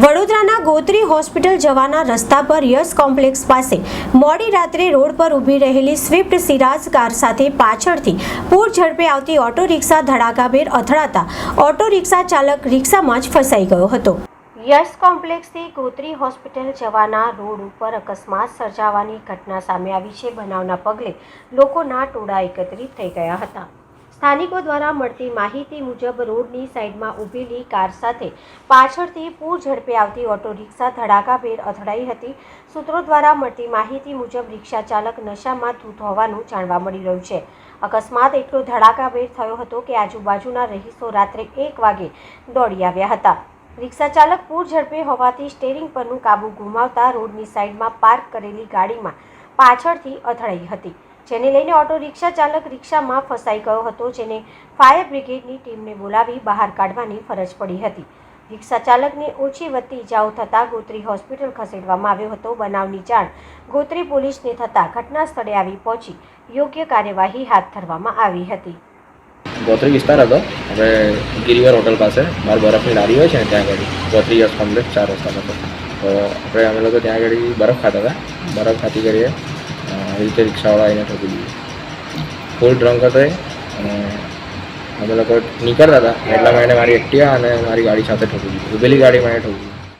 વડોદરાના ગોત્રી હોસ્પિટલ જવાના રસ્તા પર યશ કોમ્પ્લેક્સ પાસે મોડી રાત્રે રોડ પર ઊભી રહેલી સ્વિફ્ટ સિરાજ કાર સાથે પાછળથી પૂર ઝડપે આવતી ઓટો રિક્ષા ધડાકાભેર અથડાતા ઓટો રિક્ષા ચાલક રિક્ષામાં જ ફસાઈ ગયો હતો. યશ કોમ્પ્લેક્સથી ગોત્રી હોસ્પિટલ જવાના રોડ ઉપર અકસ્માત સર્જાવાની ઘટના સામે આવી છે. બનાવના પગલે લોકોના ટોળા એકત્રિત થઈ ગયા હતા. સ્થાનિકો દ્વારા મળતી માહિતી મુજબ રોડની સાઈડમાં ઊભેલી કાર સાથે પાછળથી પૂર ઝડપે આવતી ઓટો રિક્ષા ધડાકાભેર અથડાઈ હતી. સૂત્રો દ્વારા મળતી માહિતી મુજબ રિક્ષા ચાલક નશામાં ધૂત હોવાનું જાણવા મળી રહ્યું છે. અકસ્માત એટલો ધડાકાભેર થયો હતો કે આજુબાજુના રહીશો રાત્રે એક વાગે દોડી આવ્યા હતા. રિક્ષા ચાલક પૂર ઝડપે હોવાથી સ્ટેરિંગ પરનું કાબુ ગુમાવતા રોડની સાઈડમાં પાર્ક કરેલી ગાડીમાં પાછળથી અથડાઈ હતી. જેને લઈને ઓટો રિક્ષા ચાલક રિક્ષામાં ફસાઈ ગયો હતો, જેને ફાયર બ્રિગેડની ટીમને બોલાવી બહાર કાઢવાની ફરજ પડી હતી. રિક્ષા ચાલકને ઓછી વધતી ઇજાઓ થતાં ગોત્રી હોસ્પિટલ ખસેડવામાં આવ્યો હતો. બનાવની જાણ ગોત્રી પોલીસને થતાં ઘટના સ્થળે આવી પહોંચી યોગ્ય કાર્યવાહી હાથ ધરવામાં આવી હતી. ગોત્રી વિસ્તાર હતો. હવે ગિરિવર હોટલ પાસે. બહાર બરફની લારી હોય છે ને, ત્યાં આગળ. ગોત્રી કોમ્પ્લેક્સ ચાર રસ્તા પર. તો આપણે અમે લોકો ત્યાં આગળ બરફ ખાતા હતા. બરફ ખાતી કરીએ. આવી રીતે રિક્ષાવાળા આવીને ઠોકી દીધું. ફૂલ ડ્રંક હતો એ. અને અમે લોકો નીકળતા હતા. એટલા માટે મારી એક્ટિવા અને મારી ગાડી સાથે ઠોકી દીધું. ઉભેલી ગાડી મને ઠોકી